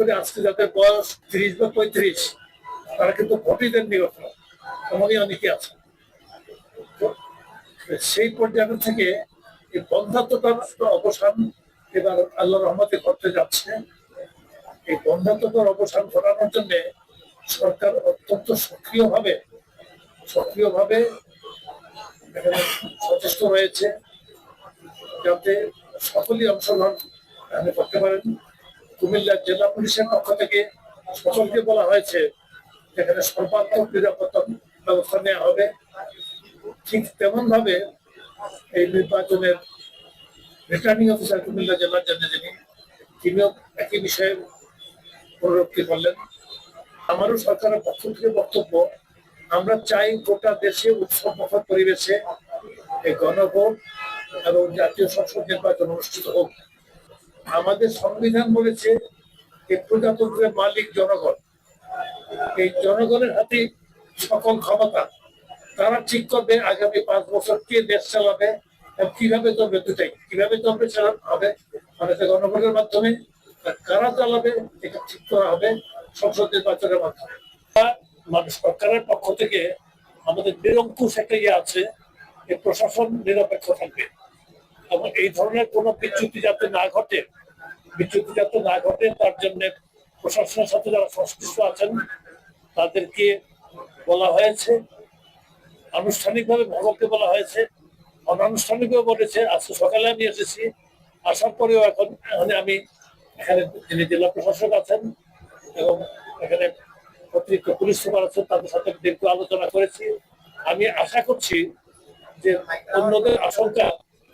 করে আজকে যাদের বয়স ত্রিশ বা পঁয়ত্রিশ, তারা কিন্তু ভোটই দেননি কখনো। অনেকে আছে। সেই পর্যায় থেকে এই বন্ধাত্মতার অবসান এবার আল্লাহ রহমতে করতে যাচ্ছে। এই বন্ধাত্মতার অবসান ঘটানোর জন্য সরকার অত্যন্ত সক্রিয়ভাবে সক্রিয়ভাবে সচেষ্ট রয়েছে। যাতে সকলেই অংশগ্রহণ করতে পারেন। কুমিল্লা জেলা পুলিশের পক্ষ থেকে সকলকে বলা হয়েছে এখানে সর্বাত্মক নিরাপত্তা ব্যবস্থা নেওয়া হবে। ঠিক তেমন ভাবে এই নির্বাচনের রিটার্নিং অফিসার কুমিল্লা জেলার জন্য যিনি, তিনিও একই বিষয়ে পুনরুক্তি করলেন। আমারও সরকারের পক্ষ থেকে বক্তব্য, আমরা চাই গোটা দেশে উৎসব পরিবেশে এই গণভোট এবং জাতীয় সংসদ নির্বাচন অনুষ্ঠিত হোক। আমাদের সংবিধান বলেছে যে প্রজাতন্ত্রের মালিক জনগণ। এই জনগণের হাতে সকল ক্ষমতা, তারা ঠিক করবে আগামী পাঁচ বছর কে দেশ চালাবে কীভাবে চলবে দুটাই, কীভাবে চলবে? হবে মানে গণভোটের মাধ্যমে কারা চালাবে এটা ঠিক করা হবে সংসদ নির্বাচনের মাধ্যমে। মানুষ সরকারের পক্ষ থেকে আমাদের নিরঙ্কুশ একটা ইয়ে আছে প্রশাসন নিরপেক্ষ থাকবে। এবং এই ধরনের কোনো বিচ্যুতি যাতে না ঘটে বিচ্যুতি যাতে না ঘটে, তার জন্য প্রশাসনের সাথে যারা সংশ্লিষ্ট আছেন, তাদেরকে বলা হয়েছে, আনুষ্ঠানিকভাবে ভগবকে বলা হয়েছে, অনানুষ্ঠানিকভাবে বলেছে। আজকে সকালে আমি এসেছি, আসার পরেও এখন মানে আমি এখানে যিনি জেলা প্রশাসক আছেন এবং এখানে অতিরিক্ত পুলিশ সুপার আছেন, তাদের সাথে দীর্ঘ আলোচনা করেছি। আমি আশা করছি যে অন্যদের আশঙ্কা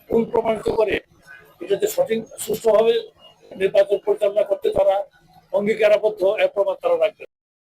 ভুল প্রমাণিত করে এটাতে সঠিক সুস্থভাবে নির্বাচন পরিচালনা করতে তারা অঙ্গীকারাবদ্ধ এক প্রমাণ তারা